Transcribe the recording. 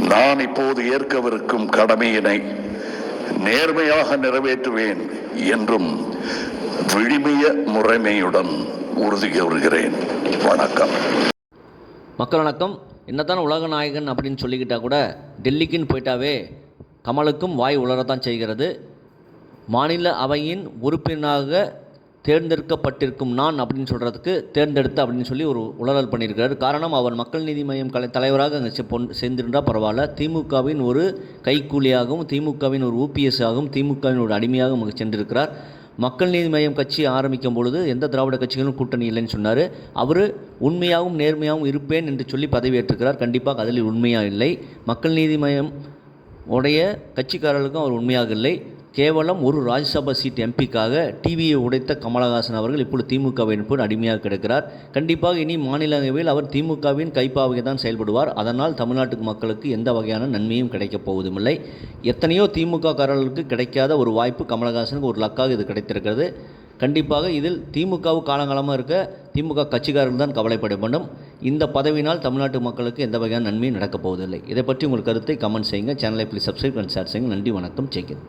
நான் இப்போது ஏற்கவிருக்கும் கடமையினை நேர்மையாக நிறைவேற்றுவேன் என்றும் விழிமிய முறைமையுடன் உறுதி கூறுகிறேன். வணக்கம். மக்கள் வணக்கம். என்னதான் உலக நாயகன் அப்படின்னு சொல்லிக்கிட்டா கூட டெல்லிக்குன்னு போயிட்டாவே கமலுக்கும் வாய் உலரத்தான் செய்கிறது. மாநில அவையின் உறுப்பினராக தேர்ந்தெடுக்கப்பட்டிருக்கும் நான் அப்படின்னு சொல்கிறதுக்கு தேர்ந்தெடுத்து அப்படின்னு சொல்லி ஒரு உளறல் பண்ணியிருக்கிறார். காரணம் அவர் மக்கள் நீதி மையம் கலை தலைவராக அங்கே பொன் சேர்ந்திருந்தால் பரவாயில்ல. திமுகவின் ஒரு கைக்கூலியாகவும் திமுகவின் ஒரு ஊபிஎஸ் ஆகவும் திமுகவின் ஒரு அடிமையாகவும் அங்கே சென்றிருக்கிறார். மக்கள் நீதி மையம் கட்சி ஆரம்பிக்கும் பொழுது எந்த திராவிட கட்சிகளும் கூட்டணி இல்லைன்னு சொன்னார். அவர் உண்மையாகவும் நேர்மையாகவும் இருப்பேன் என்று சொல்லி பதவியேற்றுக்கிறார் கண்டிப்பாக அதில் உண்மையாக இல்லை. மக்கள் நீதி மையம் உடைய கட்சிக்காரர்களுக்கும் அவர் உண்மையாக இல்லை. கேவலம் ஒரு ராஜ்யசபா சீட் எம்பிக்காக டிவியை உடைத்த கமலஹாசன் அவர்கள் இப்பொழுது திமுகவின் போல் அடிமையாக கிடக்கிறார். கண்டிப்பாக இனி மாநிலங்களவையில் அவர் திமுகவின் கைப்பாவை தான் செயல்படுவார். அதனால் தமிழ்நாட்டு மக்களுக்கு எந்த வகையான நன்மையும் கிடைக்கப் போவதுமில்லை. எத்தனையோ திமுக காரர்களுக்கு கிடைக்காத ஒரு வாய்ப்பு கமலஹாசனுக்கு ஒரு லக்காக இது கிடைத்திருக்கிறது. கண்டிப்பாக இதில் திமுகவு காலங்காலமாக இருக்க திமுக கட்சிக்காரர்கள் தான் கவலைப்பட வேண்டும். இந்த பதவியினால் தமிழ்நாட்டு மக்களுக்கு எந்த வகையான நன்மையும் நடக்கப் போவதில்லை. இதை பற்றி உங்கள் கருத்தை கமெண்ட் செய்யுங்க. சேனலை ப்ளீஸ் சப்ஸ்கிரைப் அண்ட் ஷேர் செய்யுங்க. நன்றி வணக்கம். ஜெய்கின்